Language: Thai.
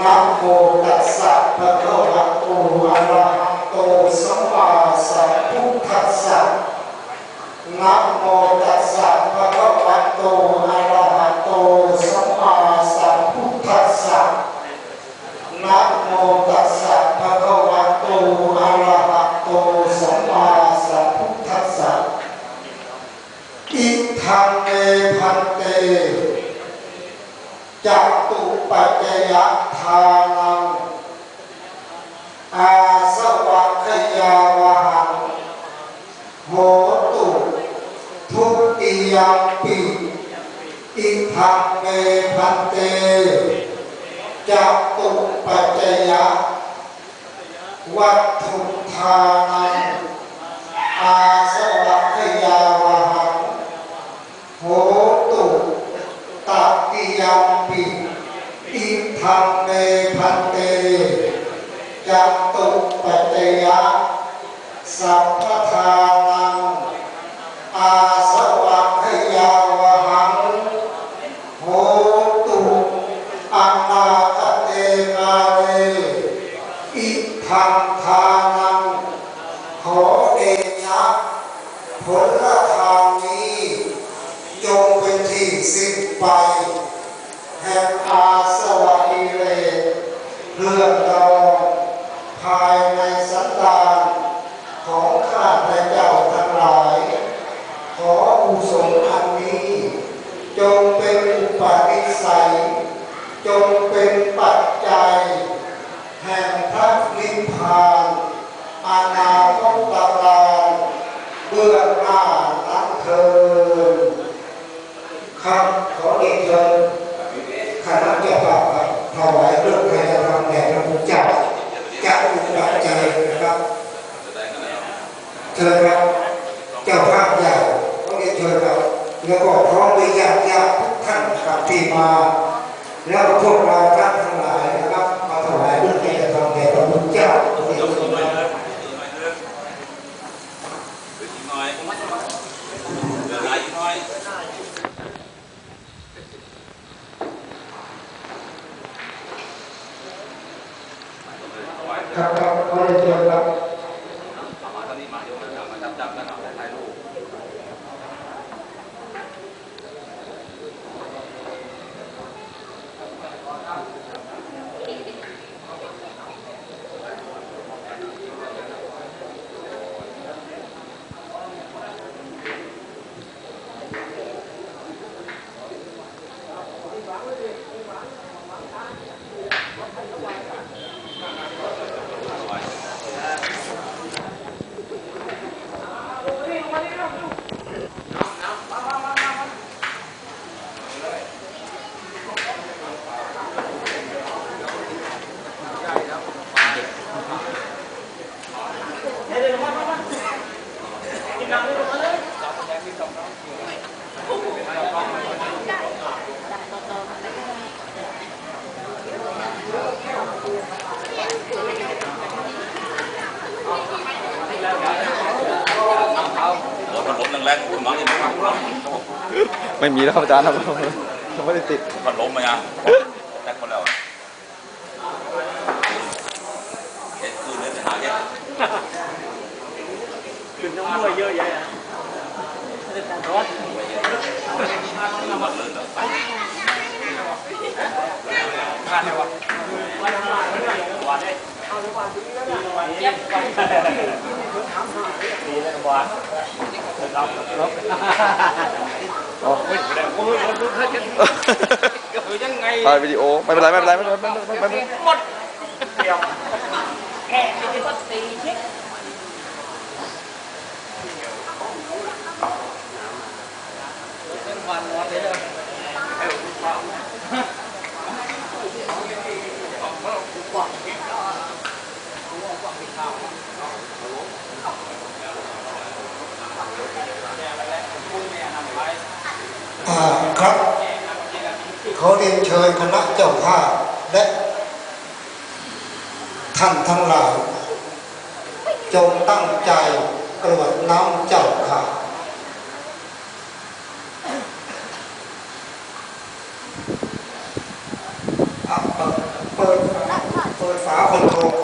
นะโมตัสสะภะคะวะโตอะระหะโตสัมมาสัมพุทธัสสะนะโมตัสสะภะคะวะโตอะระหะโตสัมมาสัมพุทธัสสะนะโมตัสสะภะคะวะโตอะระหะโตสัมมาสัมพุทธัสสะอิทังเมพันเตจักตุ ปัจจยทานังอาสวะขยาวหังโหตุทุติยปิอิทังเมพันเตจักตุปัจจยวัตถุทานังอาสวะขยาวหังโหตุตัตติยปิ อิทังเมพันเตจัตตุปัจยะสัพพทานังอาสวัคยาวหังโหตุอนาคเตกาเลอิทังทานังขอเดชะผลทางนี้ จงเป็นที่สิ้นไป แห่งอาสวะอิเลเพื่อเราภายในสันดานของข้าพเจ้าทั้งหลาย ขออุศลอันนี้ จงเป็นอุปนิสัย จงเป็นปัจจัย แห่งพระนิพพานอนาคตการเบื้องหน้านั้นเทิน ครับขอเรียนเชิญคณะเจ้าภาพครับถวายเครื่องไทยธรรมแด่พระพุทธเจ้า จะอุปจัยนะครับเชิญครับเจ้าภาพใหญ่ของเรียนเชิญครับแล้วก็พร้อมด้วยาติญาติทุกท่านครับที่มา แล้วพวกเราท่านทั้งหลายนะครับมาถวายเครื่องไทยธรรมแด่พระพุทธเจ้าขอเรียนเชิญครับครับครับขอเรีย นเชิญครั บรถมันล้มแรงๆคุณหมอนี่ไม่ฟังหรอไม่มีแล้วอาจารย์ครับผมไม่ได้ติดมันล้มมายังแจ็คคนแล้วเอ็ดคืนเนื้อจะหาเอ็ดขึ้นน้ำมวยเยอะแยะรถคือมันลื่นอะขาดเลยวะวันละวันเลยเอาทุกวันดีแล้วนะเย็บไปดีแล้วนรับอ๋อโอ้ยโอ้ยร ถรถเขาจะก็คือยังไงถ่ายวิดีโอไม่เป็นไรไม่เป็นไรไม่เป็นไรไม่เป็นไรไม่เป็นไรหมดเดียวแค่ที่ก็ตีเช็คเป็นวันวันเลยเด้ออ่า ครับ ขอเรียนเชิญคณะเจ้าภาพและท่านทั้งหลายจงตั้งใจกรวดน้ำเจ้าค่ะ